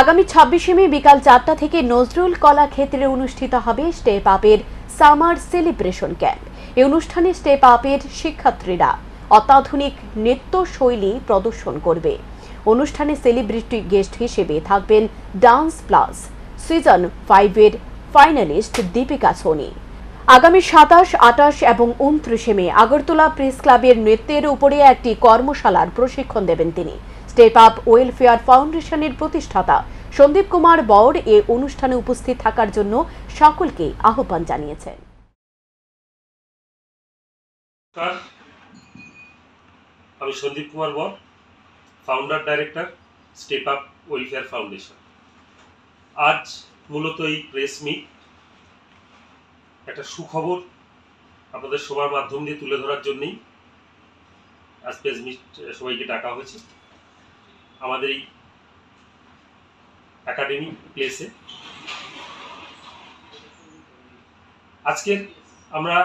আগামী ছাব্বিশে মে বিকাল চারটা থেকে নজরুল কলা ক্ষেত্রে অনুষ্ঠিত হবে স্টেপ আপের সামার সেলিব্রেশন ক্যাম্প। এই অনুষ্ঠানে স্টেপ আপের শিক্ষার্থীরা অত্যাধুনিক নৃত্য শৈলী প্রদর্শন করবে। অনুষ্ঠানে সেলিব্রিটি গেস্ট হিসেবে থাকবেন ডান্স প্লাস সিজন ফাইভের ফাইনালিস্ট দীপিকা সোনি। আগামী সাতাশ, আটাশ এবং উনত্রিশে মে আগরতলা প্রেস ক্লাবের নৃত্যের উপরে একটি কর্মশালার প্রশিক্ষণ দেবেন তিনি। স্টেপ আপ ওয়েলফেয়ার ফাউন্ডেশনের প্রতিষ্ঠাতা সন্দীপ কুমার বর এ অনুষ্ঠানে উপস্থিত থাকার জন্য সকলকে আহ্বান জানিয়েছেন। আমি সন্দীপ কুমার বর founder director step up welfare foundation আজ মূলত এই প্রেস মিট একটা সুখবর আপনাদের সবার মাধ্যম দিয়ে তুলে ধরার জন্যই আজ প্রেস মিট সবাইকে ডাকা হয়েছে। আমাদের এই একাডেমি প্লেসে আজকের আমরা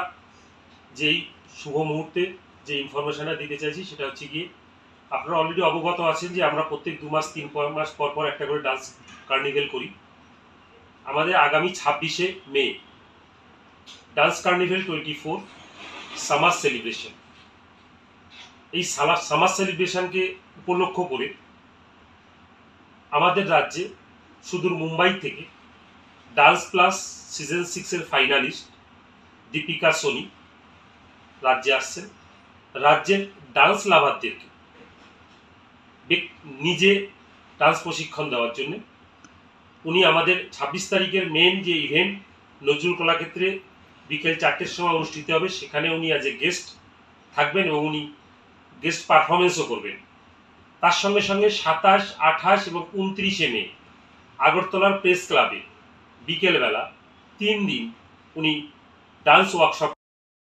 যেই শুভ মুহূর্তে যে ইনফরমেশনটা দিতে চাইছি সেটা হচ্ছে গিয়ে, আপনারা অলরেডি অবগত আছেন যে আমরা প্রত্যেক দু মাস, তিন মাস, পর পর একটা করে ডান্স কার্নিভেল করি। আমাদের আগামী ছাব্বিশে May dance carnival twenty four summer celebration. এই সামার সেলিব্রেশনকে উপলক্ষ করে আমাদের রাজ্যে সুদূর মুম্বাই থেকে ডান্স প্লাস সিজন সিক্সের ফাইনালিস্ট দীপিকা সোনি রাজ্যে আসছেন। রাজ্যের ডান্স লাভারদেরকে নিজে ডান্স প্রশিক্ষণ দেওয়ার জন্য। উনি আমাদের ছাব্বিশ তারিখের মেন যে ইভেন্ট নজরুল কলাক্ষেত্রে বিকেল চারটের সময় অনুষ্ঠিত হবে। সেখানে উনি অ্যাজ এ গেস্ট থাকবেন এবং উনি গেস্ট পারফরমেন্সও করবেন। তার সঙ্গে সঙ্গে সাতাশ, আঠাশ এবং উনত্রিশে মে আগরতলার প্রেস ক্লাবে বিকেলবেলা তিন দিন উনি ডান্স ওয়ার্কশপ